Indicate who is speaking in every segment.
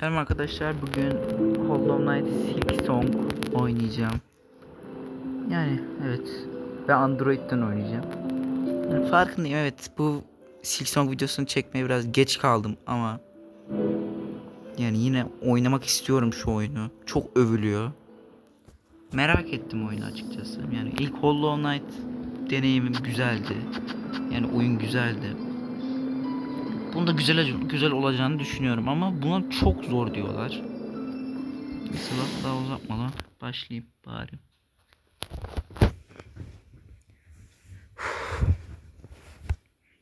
Speaker 1: Selam arkadaşlar. Bugün Hollow Knight Silk Song oynayacağım. Yani evet. Ve Android'den oynayacağım. Yani farkındayım evet. Bu Silk Song videosunu çekmeye biraz geç kaldım ama yani yine oynamak istiyorum şu oyunu. Çok övülüyor. Merak ettim oyunu açıkçası. Yani ilk Hollow Knight deneyimim güzeldi. Yani oyun güzeldi. Bunda güzel güzel olacağını düşünüyorum ama buna çok zor diyorlar. Neyse daha uzatmadan başlayayım bari.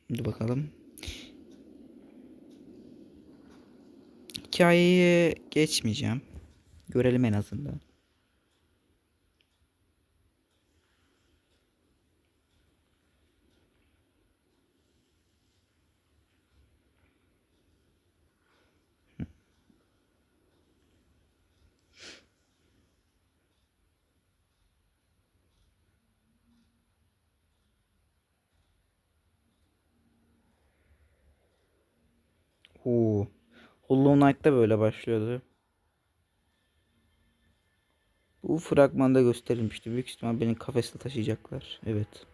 Speaker 1: Şimdi bakalım. Hikayeyi geçmeyeceğim. Görelim en azından. Oo. Hollow Knight'ta böyle başlıyordu. Bu fragmanda gösterilmişti. Büyük ihtimal beni kafesle taşıyacaklar. Evet.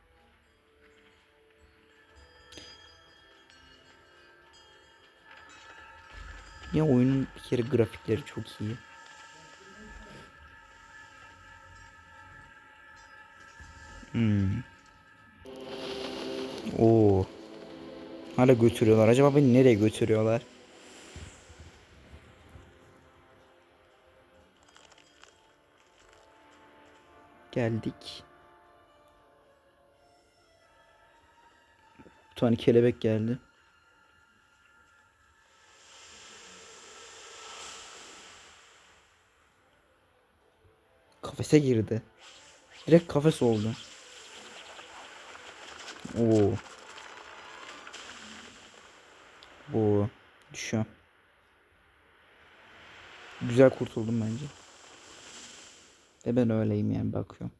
Speaker 1: Ya oyunun bir kere grafikleri çok iyi. Hmm. Oo. Hala götürüyorlar. Acaba beni nereye götürüyorlar? Geldik. Bir tane kelebek geldi. Kafese girdi. Direkt kafes oldu. Oo. Bu düşüyor. Güzel kurtuldum bence. Ve ben öyleyim yani bakıyorum.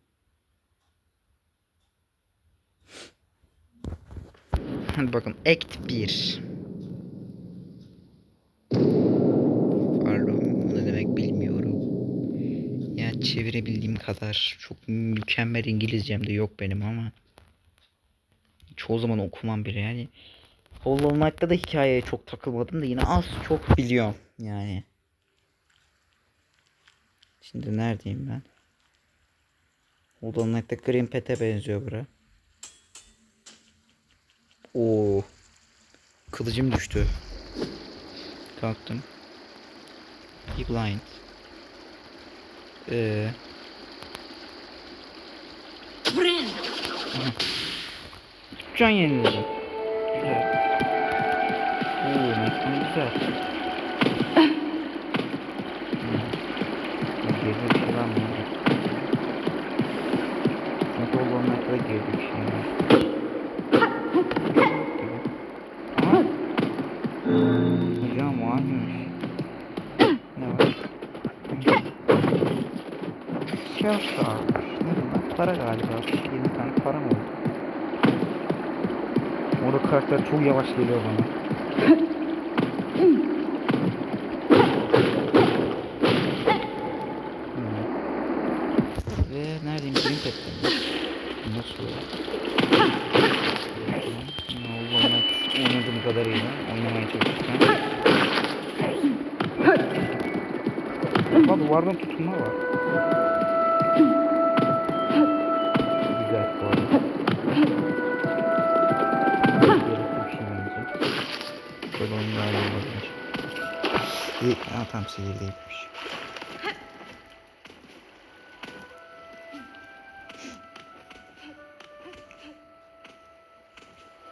Speaker 1: Hadi bakın Act 1. Pardon ne demek bilmiyorum. Yani çevirebildiğim kadar çok mükemmel İngilizcem de yok benim ama çoğu zaman okumam bile yani Hollow Knight'ta da hikayeye çok takılmadım da yine az çok biliyorum yani. Şimdi neredeyim ben? Knight'ta Green Pet'e benziyor bura. Oo. Kılıcım düştü. Kalktım. Be blind. Ee, can yeniledi. Güzel. Oo, güzel. Siyah sarmış. Ne bunlar? Para galiba. 20 tane para mı oldu? Orada karakter çok yavaş geliyor bana. Böyle onun daha iyi olabilir. İyi, ha, tam sihir değilmiş.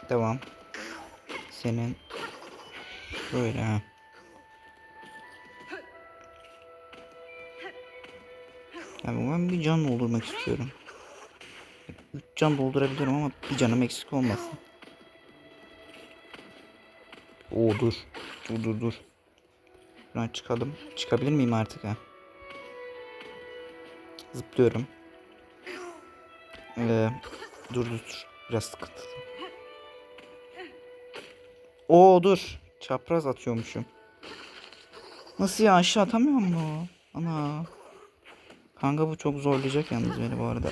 Speaker 1: Devam. Senin böyle ha. Yani ben bir can doldurmak istiyorum. Üç can doldurabilirim ama bir canım eksik olmasın. Oo dur. Dur dur dur. Buradan çıkalım. Çıkabilir miyim artık ha? Zıplıyorum. Ee, dur dur dur. Biraz sıkıntı. Oo dur. Çapraz atıyormuşum. Nasıl ya aşağı atamıyor mu? Ana. Kanka bu çok zorlayacak yalnız beni bu arada.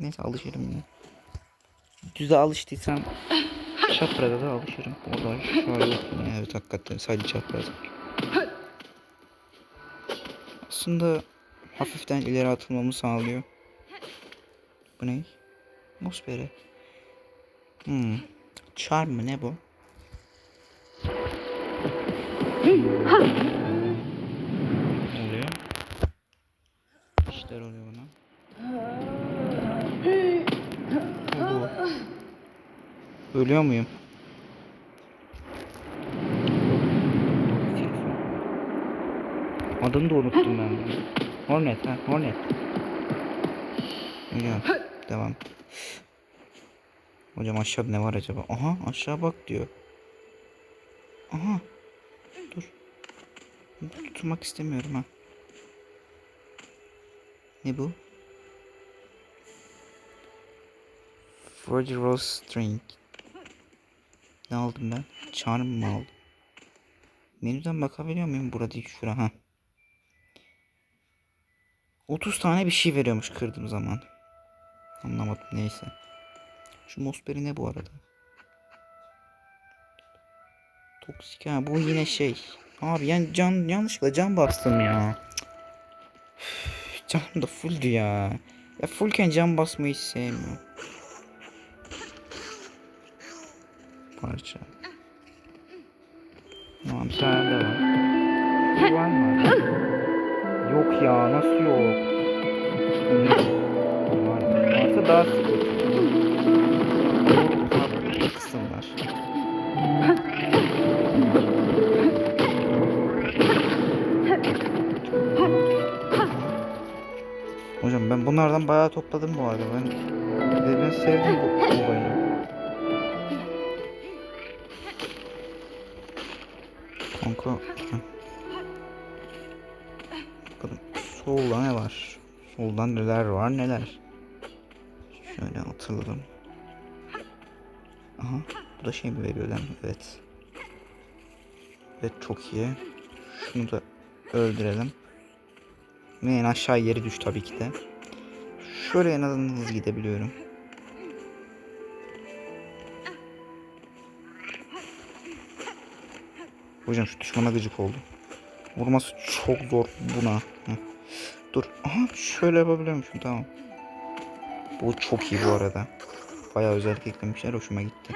Speaker 1: Neyse alışırım yine. Düze alıştıysam çapraza da alışırım. O da şu an yok yine. Evet hakikaten sadece çapraz. Aslında hafiften ileri atılmamı sağlıyor. Bu ne? Atmosferi. Hmm. Charm mı ne bu? Ne oluyor? İşler oluyor buna. Bu. Ölüyor muyum? Adını da unuttum ben bunu. Hornet ha Hornet. Ölüyorum. Devam. Hocam aşağıda ne var acaba? Aha aşağı bak diyor. Aha. Dur. Tutmak istemiyorum ha. Ne bu? Roger Rose String. Ne aldım ben? Charm mı aldım? Menüden bakabiliyor muyum? Burada değil şura ha. 30 tane bir şey veriyormuş kırdığım zaman. Anlamadım neyse. Şu Mossberry ne bu arada? Toksik ha bu yine şey. Abi yani can yanlışlıkla can bastım ya. Üf, Canım da fulldü ya. Ya fullken can basmayı hiç sevmiyorum. Parça. Tamam tane de var. Şu var? Yok ya nasıl yok? Var. Varsa daha sıkıntı. Kısımlar. Hocam ben bunlardan bayağı topladım bu arada. Ben, ben sevdim bu olayı. Heh. Bakalım solda ne var? Soldan neler var neler. Şöyle hatırladım. Aha bu da şey mi veriyor lan? Evet. Evet çok iyi. Şunu da öldürelim. Ve en aşağı yeri düş tabii ki de. Şöyle en azından hızlı gidebiliyorum. Hocam şu düşmana gıcık oldu. Vurması çok zor buna. Dur. Aha şöyle yapabiliyormuşum tamam. Bu çok iyi bu arada. Bayağı özellik eklemişler hoşuma gitti.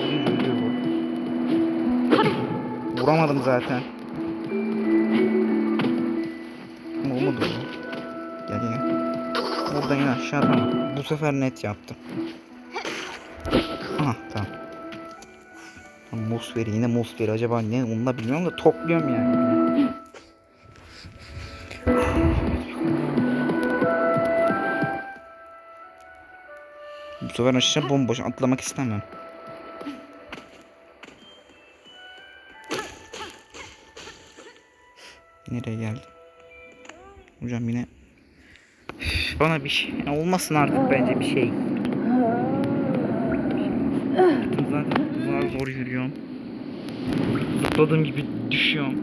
Speaker 1: Vurunca ölüyor bu. Vuramadım zaten. Ama olmadı bu. Gel gel. Buradan in aşağı tamam. Bu sefer net yaptım. Aha tamam. Mosferi yine Mosferi acaba ne onu da bilmiyorum da topluyorum yani. Bu sefer aşağı bomboş atlamak istemem. Bana bir şey olmasın artık bence bir şey. Zaten zor yürüyorum. Zıpladığım gibi düşüyorum.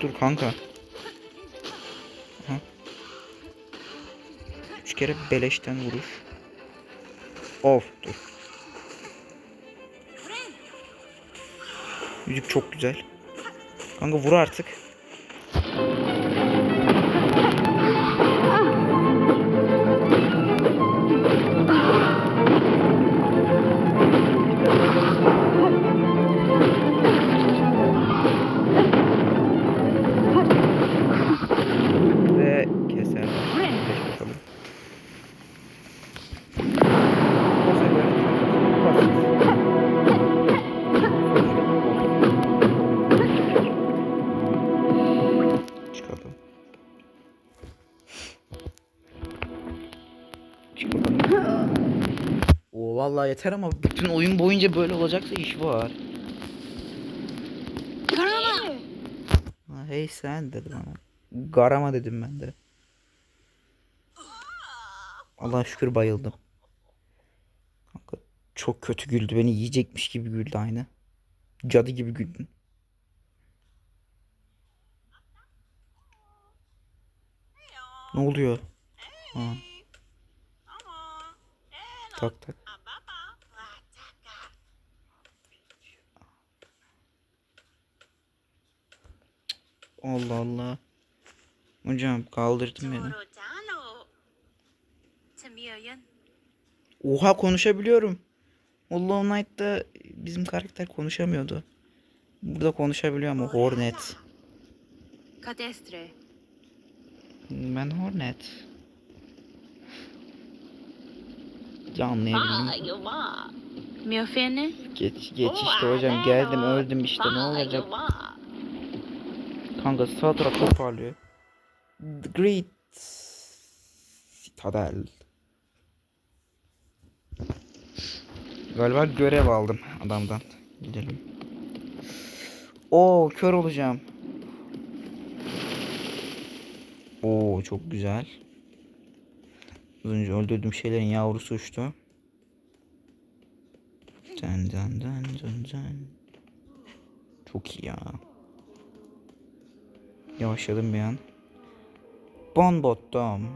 Speaker 1: Dur kanka. Aha. Üç kere beleşten vuruş. Of dur. Müzik çok güzel. Kanka vur artık. Vallahi yeter ama bütün oyun boyunca böyle olacaksa iş var. Ha, hey sen dedim ama. Garama dedim ben de. Allah şükür bayıldım. Kanka, çok kötü güldü. Beni yiyecekmiş gibi güldü aynı. Cadı gibi güldün. Ne oluyor? Ha. Tak tak. Allah Allah. Hocam kaldırdın beni. Oha konuşabiliyorum. Hollow Knight'ta bizim karakter konuşamıyordu. Burada konuşabiliyor ama Hornet.
Speaker 2: Kadestre.
Speaker 1: Ben Hornet. Ya anlayabildim.
Speaker 2: Miofene.
Speaker 1: Geç, geç işte hocam geldim öldüm işte ne olacak. Kanka sağ taraf çok Great Citadel. Galiba görev aldım adamdan. Gidelim. Oo kör olacağım. Oo çok güzel. Az önce öldürdüğüm şeylerin yavrusu uçtu. Dın dın dın dın dın. Çok iyi ya. Yavaşladım bir an. Bon bottom.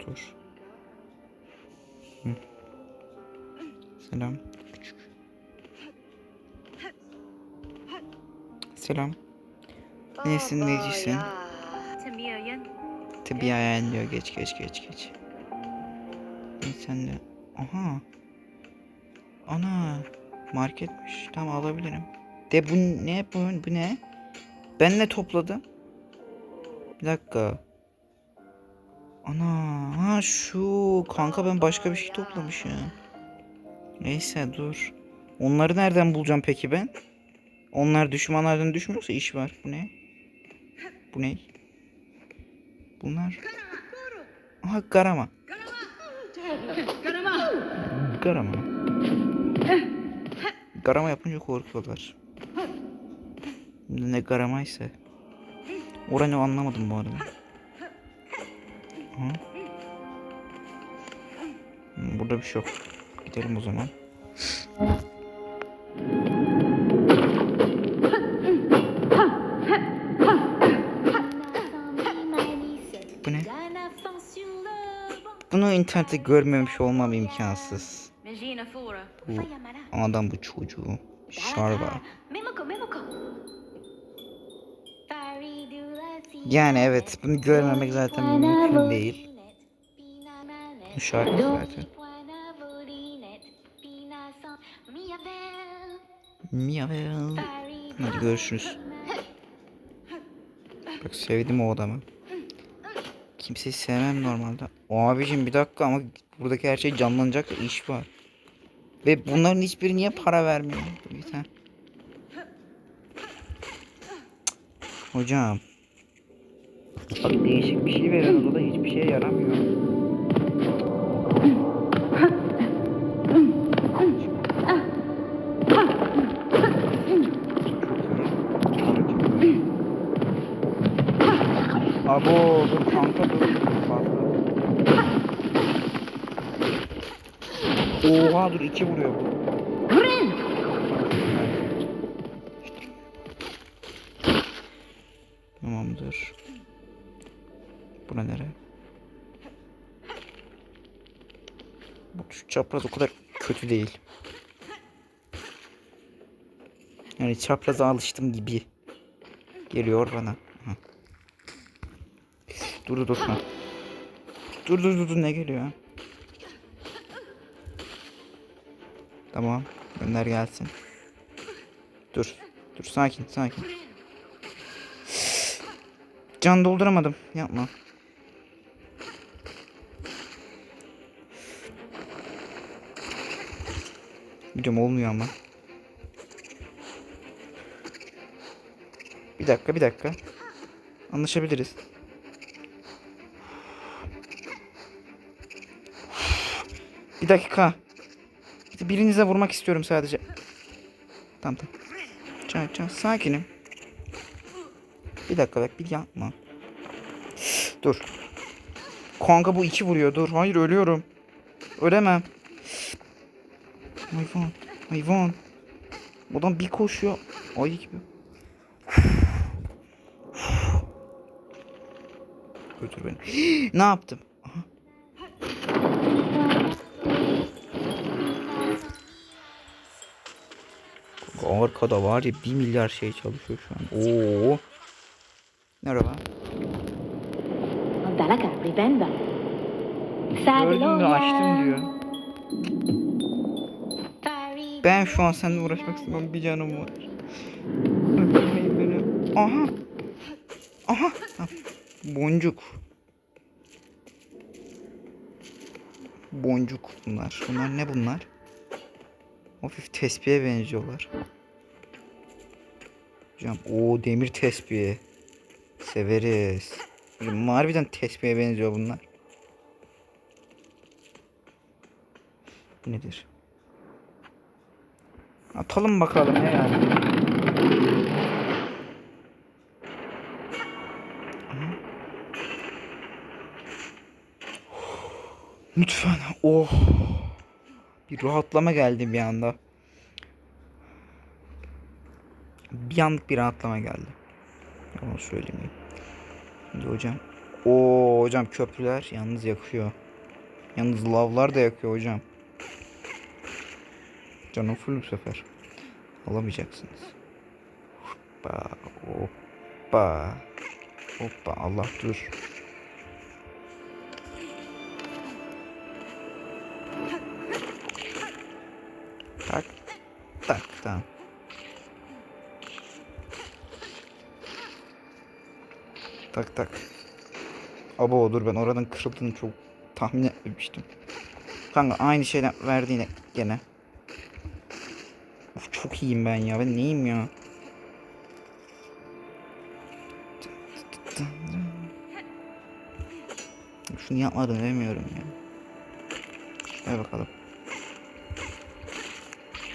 Speaker 1: Dur. Hı. Selam. Küçük. Selam. Nesin necisin? Tabii ayağın diyor. Geç geç geç geç. İyi sen de. Aha. Ana. Marketmiş. Tamam alabilirim. De bu ne bu, bu ne? Ben ne topladım? Bir dakika. Ana. Ha şu. Kanka ben başka bir şey toplamışım. Neyse dur. Onları nereden bulacağım peki ben? Onlar düşmanlardan düşmüyorsa iş var. Bu ne? Bu ne? Bunlar. Aha garama. Garama. Garama yapınca korkuyorlar. Ne garamaysa. Oranı anlamadım bu arada. Aha. Burada bir şey yok. Gidelim o zaman. Bu ne? Bunu internette görmemiş olmam imkansız. Bu adam bu çocuğu. Şarva. Yani evet bunu görmemek zaten mümkün değil. Bu şarkı zaten. Miyavel. Hadi görüşürüz. Bak sevdim o adamı. Kimseyi sevmem normalde. Abicim bir dakika ama buradaki her şey canlanacak iş var. Ve bunların hiçbiri niye para vermiyor? Tane. Hocam. Bir şey veriyoruz o da hiçbir şeye yaramıyor. Abo dur kanka dur. Fazla. Oha dur iki vuruyor bu. Tamamdır. Buna nere? Bu şu çapraz o kadar kötü değil. Yani çapraza alıştım gibi geliyor bana. Hı. Dur dur dur. Dur dur dur ne geliyor? Tamam. Gönder gelsin. Dur. Dur sakin sakin. Can dolduramadım. Yapma. Biliyorum olmuyor ama. Bir dakika bir dakika. Anlaşabiliriz. Bir dakika. Birinize vurmak istiyorum sadece. Tamam tamam. Can can sakinim. Bir dakika bak bir yapma. Dur. Kanka bu iki vuruyor dur. Hayır ölüyorum. Ölemem. Hayvan. Hayvan. Adam bir koşuyor. Ayı gibi. Götür beni. ne yaptım? Aha. Arkada var ya bir milyar şey çalışıyor şu an. Oo. Merhaba. Gördün mü açtım diyor. Ben şu an seninle uğraşmak istemiyorum. Bir canım var. Öldürmeyin beni. Aha. Aha. Ha, Boncuk. Boncuk bunlar. Bunlar ne bunlar? Hafif tespihe benziyorlar. Hocam o demir tespihi. Severiz. Hocam, harbiden tespihe benziyor bunlar. Bu nedir? Atalım bakalım ne yani. Lütfen. Oh. Bir rahatlama geldi bir anda. Bir anlık bir rahatlama geldi. Onu söyleyeyim. Şimdi hocam. Oo hocam köprüler yalnız yakıyor. Yalnız lavlar da yakıyor hocam. Canım full bu sefer. Alamayacaksınız. Hoppa. Hoppa. Hoppa. Allah dur. Tak. Tak. Tamam. Tak tak. Abo dur ben oranın kırıldığını çok tahmin etmemiştim. Kanka aynı şeyden verdi yine gene. İyiyim ben ya. Ben neyim ya? Şunu yapmadım demiyorum ya. Ver bakalım.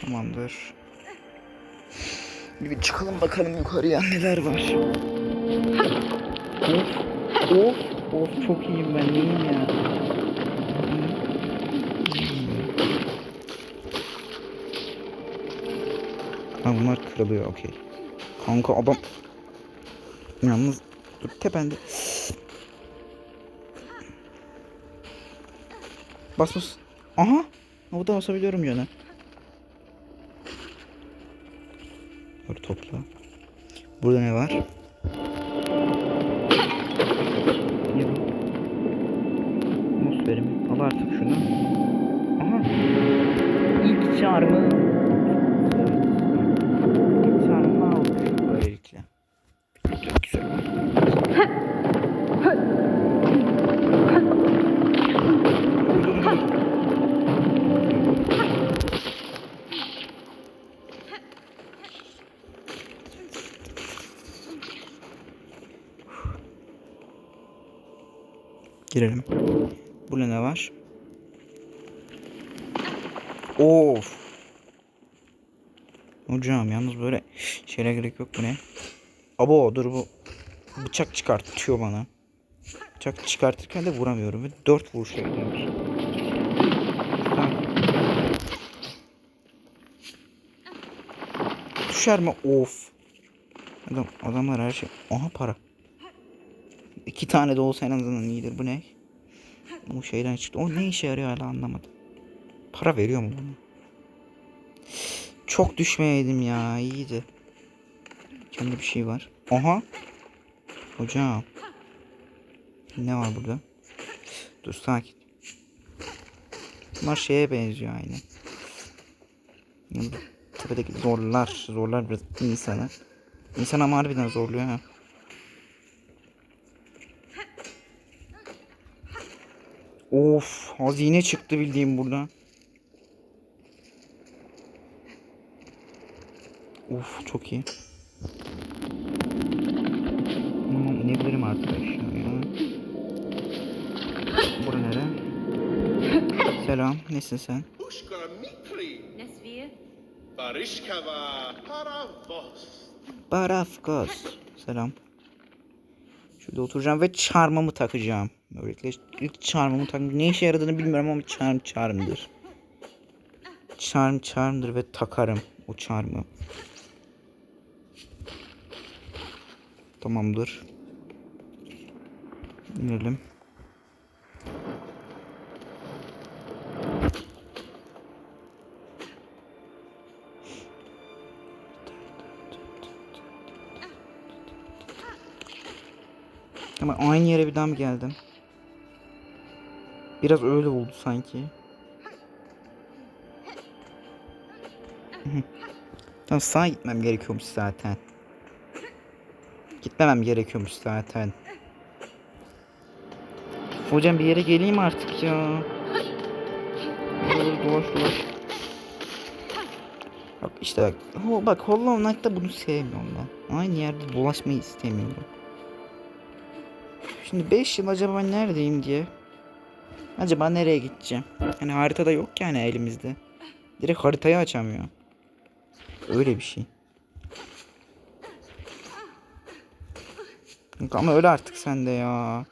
Speaker 1: Tamamdır. Bir çıkalım bakalım yukarıya neler var. Of, of, of çok iyiyim ben neyim ya. Kırılıyor okey. Kanka adam yalnız dur tepende. Bas bas. Aha. Havada basabiliyorum canım. Dur topla. Burada ne var? Ne bu? Mus verimi. Al artık şunu. Aha. İlk çağrımı. Evet. İlk çağrımı aldık. Böylelikle. Çok güzel. Dur, dur, dur. Girelim. Burada ne var? Of. Hocam yalnız böyle şeyle gerek yok bu ne? Abo dur bu bıçak çıkartıyor bana. Bıçak çıkartırken de vuramıyorum ve 4 vuruş yapıyormuş. Tamam. Düşer mi? Of. Adam, adamlar her şey. Aha para. İki tane de olsa en azından iyidir. Bu ne? Bu şeyden çıktı. O ne işe yarıyor hala anlamadım. Para veriyor mu bana? Çok düşmeyeydim ya. iyiydi. Kendi bir şey var. Aha. Hocam. Ne var burada? Dur sakin. Bunlar şeye benziyor aynı. Tepedeki zorlar. Zorlar biraz insanı. İnsan ama harbiden zorluyor ha. Of hazine çıktı bildiğim burada. Of çok iyi. Tamam inebilirim artık aşağıya. Bura nere? Selam, nesin sen?
Speaker 3: Pushka Mikri, Paravos.
Speaker 1: Barafkos. Selam. Şurada oturacağım ve çarmımı takacağım. Böylelikle ilk çarmımı takacağım. Ne işe yaradığını bilmiyorum ama çarm çarmdır. Çarm çarmdır ve takarım o çarmı. Tamamdır. İnelim. Ama aynı yere bir daha mı geldim? Biraz öyle oldu sanki. Tamam sağa gitmem gerekiyormuş zaten. Gitmemem gerekiyormuş zaten. Hocam bir yere geleyim artık ya. Dolaş dolaş dolaş. Bak işte bak. Ho, bak Hollow Knight'ta bunu sevmiyorum ben. Aynı yerde dolaşmayı istemiyorum. Şimdi 5 yıl acaba neredeyim diye. Acaba nereye gideceğim? Hani haritada yok yani elimizde. Direkt haritayı açamıyor. Öyle bir şey. Ama öyle artık sen de ya.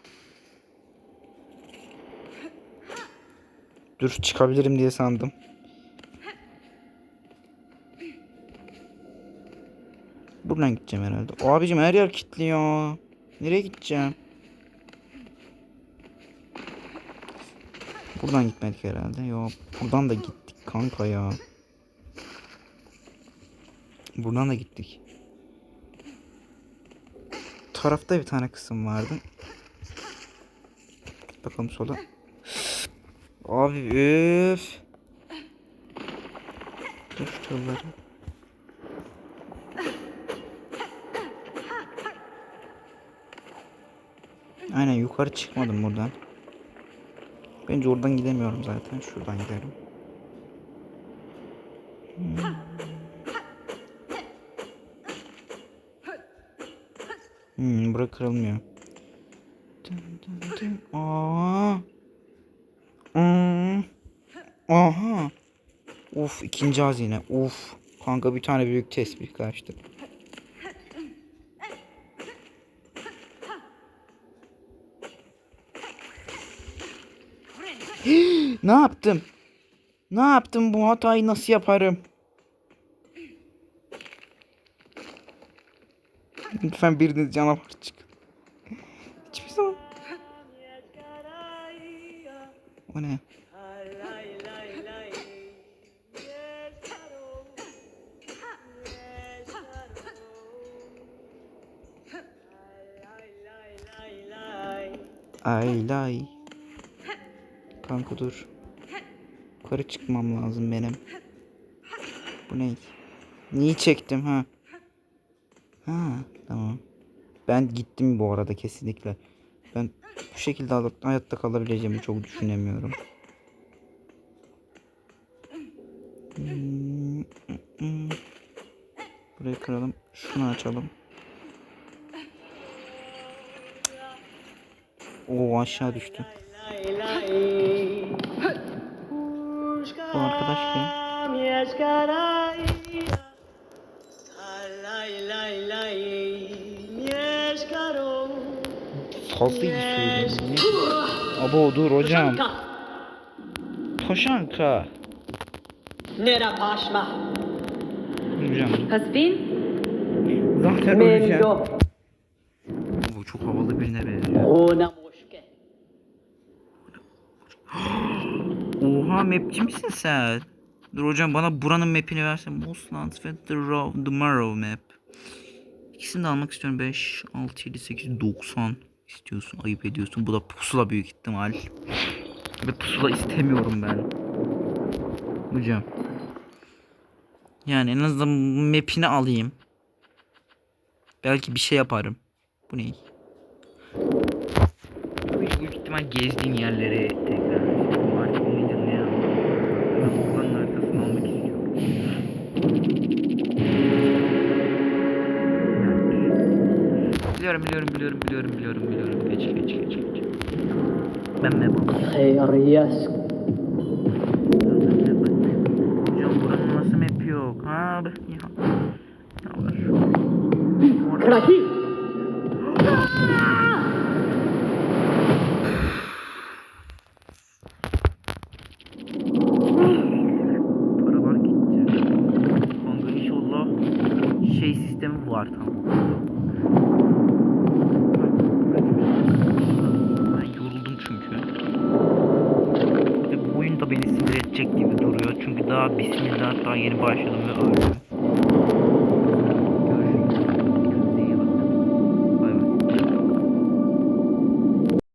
Speaker 1: Dur çıkabilirim diye sandım. Buradan gideceğim herhalde. O abicim her yer kilitli ya. Nereye gideceğim? Buradan gitmedik herhalde. Yok. Buradan da gittik kanka ya. Buradan da gittik. Tarafta bir tane kısım vardı. Bakalım sola. Abi üf. Dur şu çalıları. Aynen yukarı çıkmadım buradan. Bence oradan gidemiyorum zaten. Şuradan giderim. Hmm. Hmm, bura kırılmıyor. Aa. Hmm. Aha. Uf ikinci hazine. Uf. Kanka bir tane büyük tespih kaçtı. Ne yaptım? Ne yaptım? Bu hatayı nasıl yaparım? Lütfen biriniz canavar çık. Hiçbir zaman. O ne? Ay lay. Kanka dur. Yukarı çıkmam lazım benim. Bu ne? Niye çektim ha? Ha tamam. Ben gittim bu arada kesinlikle. Ben bu şekilde hayatta- kalabileceğimi çok düşünemiyorum. Burayı kıralım. Şunu açalım. Oo aşağı düştü. Bu arkadaş kim? Fazla iyi söylüyorum. Ne? Abo dur hocam. Toşanka.
Speaker 4: Nera Paşma.
Speaker 1: Hocam
Speaker 2: Has been?
Speaker 1: zaten öleceğim. Bu çok havalı havalı birine benziyor. Oha mapçi misin sen? Dur hocam bana buranın mapini versen. Mostlands ve The, Row, The Morrow map. İkisini de almak istiyorum. 5, 6, 7, 8, 90 istiyorsun. Ayıp ediyorsun. Bu da pusula büyük ihtimal. Ve pusula istemiyorum ben. Hocam. Yani en azından mapini alayım. Belki bir şey yaparım. Bu ne? Büyük ihtimal gezdiğim yerleri Biliyorum biliyorum biliyorum biliyorum biliyorum biliyorum. Geç geç geç geç. Ben map
Speaker 4: Hayriyask.
Speaker 1: Hocam buranın nasıl map yok? Ha ya. Ne var? Orada-